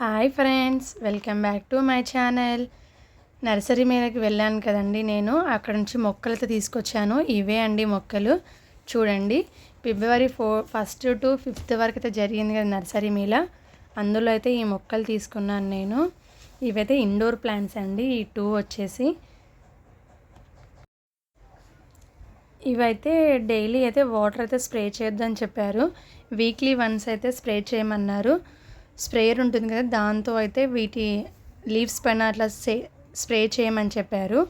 Hi friends welcome back to my channel. Nursery మీదకి వెళ్ళాను కదండి నేను. అక్కడ నుంచి మొక్కలతో తీసుకొచ్చాను. ఇవే అండి మొక్కలు. చూడండి ఫిబ్రవరి ఫోర్ ఫస్ట్ టు ఫిఫ్త్ వరకు అయితే జరిగింది కదా నర్సరీ మీల అందులో అయితే ఈ మొక్కలు తీసుకున్నాను నేను. ఇవైతే ఇండోర్ ప్లాంట్స్ అండి. ఈ టూ వచ్చేసి. ఇవైతే డైలీ అయితే వాటర్ అయితే స్ప్రే చేయొద్దని చెప్పారు. వీక్లీ వన్స్ అయితే స్ప్రే చేయమన్నారు. స్ప్రేయర్ ఉంటుంది కదా దాంతో అయితే వీటి లీవ్స్ పైన అట్లా స్ప్రే చేయమని చెప్పారు.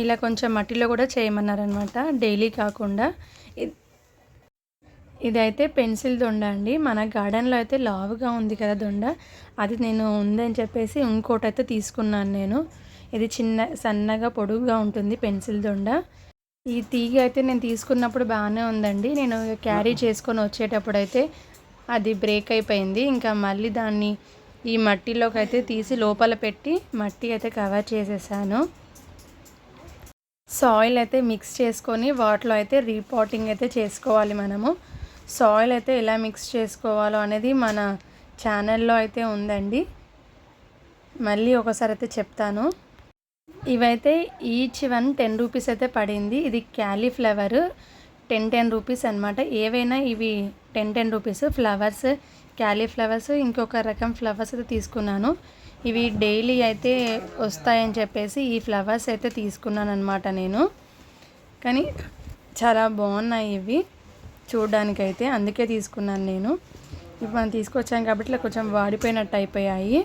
ఇలా కొంచెం మట్టిలో కూడా చేయమన్నారనమాట డైలీ కాకుండా. ఇదైతే పెన్సిల్ దొండ అండి. మన గార్డెన్లో అయితే లావుగా ఉంది కదా దొండ. అది నేను ఉందని చెప్పేసి ఇంకోటి అయితే తీసుకున్నాను నేను. ఇది చిన్న సన్నగా పొడుగుగా ఉంటుంది పెన్సిల్ దొండ. ఈ తీగ అయితే నేను తీసుకున్నప్పుడు బాగానే ఉందండి. నేను క్యారీ చేసుకొని వచ్చేటప్పుడు అయితే అది బ్రేక్ అయిపోయింది. ఇంకా మళ్ళీ దాన్ని ఈ మట్టిలోకి అయితే తీసి లోపల పెట్టి మట్టి అయితే కవర్ చేసేసాను. సాయిల్ అయితే మిక్స్ చేసుకొని వాటిలో అయితే రీపాటింగ్ అయితే చేసుకోవాలి మనము. సాయిల్ అయితే ఎలా మిక్స్ చేసుకోవాలో అనేది మన ఛానల్లో అయితే ఉందండి. మళ్ళీ ఒకసారి అయితే చెప్తాను. ఇవైతే ఈచ్ వన్ టెన్ రూపీస్ అయితే పడింది. ఇది క్యాలీఫ్లవర్ టెన్ టెన్ రూపీస్ అనమాట ఏవైనా ఇవి ten ten rupees flowers cauliflowers ఇంకొక రకం ఫ్లవర్స్ అయితే తీసుకున్నాను. ఇవి డైలీ అయితే వస్తాయని చెప్పేసి ఈ ఫ్లవర్స్ అయితే తీసుకున్నాను అనమాట నేను. కానీ చాలా బాగున్నాయి ఇవి. చూడడానికైతే అందుకే తీసుకున్నాను నేను. ఇప్పుడు మనం తీసుకొచ్చాం కాబట్టి ఇలా కొంచెం వాడిపోయినట్టు అయిపోయాయి.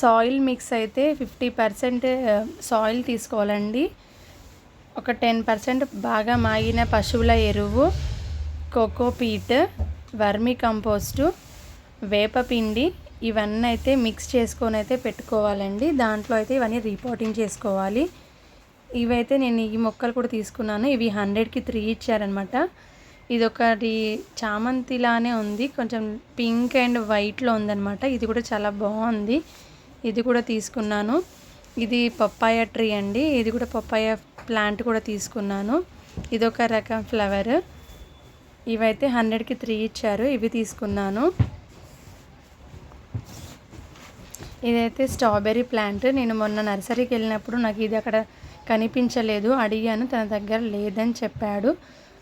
సాయిల్ మిక్స్ అయితే ఫిఫ్టీ పర్సెంట్ సాయిల్ తీసుకోవాలండి. ఒక టెన్ పర్సెంట్ బాగా మాగిన పశువుల ఎరువు కోకోపీట్ వర్మి కంపోస్టు వేపపిండి ఇవన్నీ అయితే మిక్స్ చేసుకొని అయితే పెట్టుకోవాలండి. దాంట్లో అయితే ఇవన్నీ రిపోర్టింగ్ చేసుకోవాలి. ఇవైతే నేను ఈ మొక్కలు కూడా తీసుకున్నాను. ఇవి హండ్రెడ్కి త్రీ ఇచ్చారనమాట ఇది ఒకటి చామంతిలానే ఉంది. కొంచెం పింక్ అండ్ వైట్లో ఉందనమాట ఇది కూడా చాలా బాగుంది. ఇది కూడా తీసుకున్నాను. ఇది పప్పాయ ట్రీ అండి. ఇది కూడా పప్పాయ ప్లాంట్ కూడా తీసుకున్నాను. ఇది ఒక రకం ఫ్లవర్. ఇవైతే హండ్రెడ్కి త్రీ ఇచ్చారు. ఇవి తీసుకున్నాను. ఇదైతే స్ట్రాబెర్రీ ప్లాంట్. నేను మొన్న నర్సరీకి వెళ్ళినప్పుడు నాకు ఇది అక్కడ కనిపించలేదు. అడిగాను తన దగ్గర లేదని చెప్పాడు.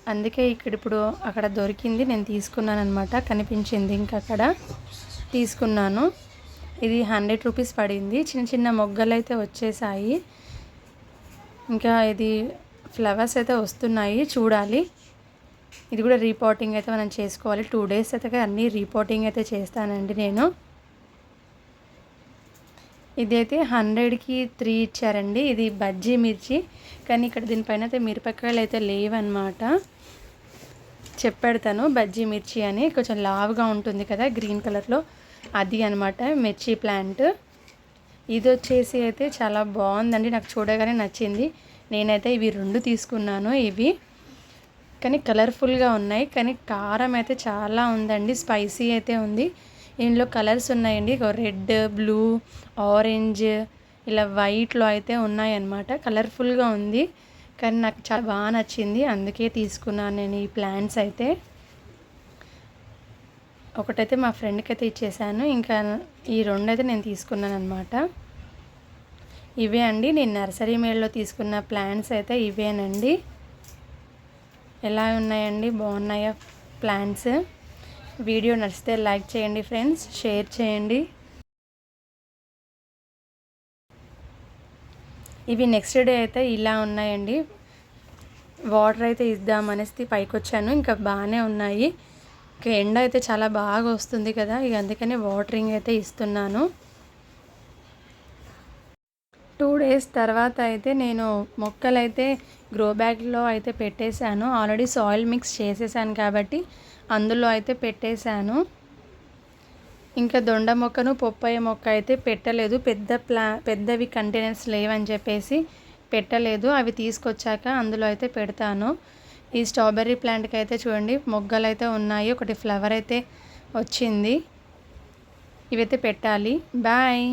అందుకే ఇక్కడ ఇప్పుడు అక్కడ దొరికింది. నేను తీసుకున్నాను అనమాట కనిపించింది ఇంకా అక్కడ తీసుకున్నాను. ఇది హండ్రెడ్ రూపీస్ పడింది. చిన్న చిన్న మొగ్గలు అయితే వచ్చేసాయి. ఇంకా ఇది ఫ్లవర్స్ అయితే వస్తున్నాయి. చూడాలి. ఇది కూడా రీపోర్టింగ్ అయితే మనం చేసుకోవాలి. టూ డేస్ అయితే అన్నీ రీపోర్టింగ్ అయితే చేస్తానండి నేను. ఇది అయితే హండ్రెడ్కి త్రీ ఇచ్చారండి. ఇది బజ్జీ మిర్చి. కానీ ఇక్కడ దీనిపైన అయితే మిరపకాయలు అయితే లేవన్నమాట. చెప్పెడతాను. బజ్జీ మిర్చి అని కొంచెం లావుగా ఉంటుంది కదా గ్రీన్ కలర్లో. అది అనమాట మిర్చి ప్లాంట్. ఇది వచ్చేసి అయితే చాలా బాగుందండి నాకు చూడగానే నచ్చింది. నేనైతే ఇవి రెండు తీసుకున్నాను ఇవి. కానీ కలర్ఫుల్గా ఉన్నాయి కానీ కారం అయితే చాలా ఉందండి స్పైసీ అయితే ఉంది. ఇందులో కలర్స్ ఉన్నాయండి రెడ్ బ్లూ ఆరెంజ్ ఇలా వైట్లో అయితే ఉన్నాయన్నమాట కలర్ఫుల్గా ఉంది. కానీ నాకు చాలా బాగా నచ్చింది అందుకే తీసుకున్నాను నేను ఈ ప్లాంట్స్ అయితే. ఒకటైతే మా ఫ్రెండ్కి అయితే ఇచ్చేసాను. ఇంకా ఈ రెండు అయితే నేను తీసుకున్నాను అనమాట ఇవే అండి. నేను నర్సరీ మేడ్లో తీసుకున్న ప్లాంట్స్ అయితే ఇవేనండి. ఎలా ఉన్నాయండి? బాగున్నాయా ప్లాంట్స్? వీడియో నచ్చితే లైక్ చేయండి ఫ్రెండ్స్. షేర్ చేయండి. ఇవి నెక్స్ట్ డే అయితే ఇలా ఉన్నాయండి. వాటర్ అయితే ఇద్దామనేసి పైకి వచ్చాను ఇంకా బాగానే ఉన్నాయి. ఇంకా ఎండ అయితే చాలా బాగా వస్తుంది కదా ఇక అందుకని వాటరింగ్ అయితే ఇస్తున్నాను. టూ డేస్ తర్వాత అయితే నేను మొక్కలైతే గ్రో బ్యాగ్లో అయితే పెట్టేశాను. ఆల్రెడీ సాయిల్ మిక్స్ చేసేసాను కాబట్టి అందులో అయితే పెట్టేశాను. ఇంకా దొండ మొక్కను పొప్పయ్య మొక్క అయితే పెట్టలేదు. పెద్ద ప్లా పెద్దవి కంటైనర్స్ లేవని చెప్పేసి పెట్టలేదు. అవి తీసుకొచ్చాక అందులో అయితే పెడతాను. ఈ స్ట్రాబెర్రీ ప్లాంట్కి అయితే చూడండి మొగ్గలు అయితే ఉన్నాయి. ఒకటి ఫ్లవర్ అయితే వచ్చింది. ఇవైతే పెట్టాలి. బాయ్.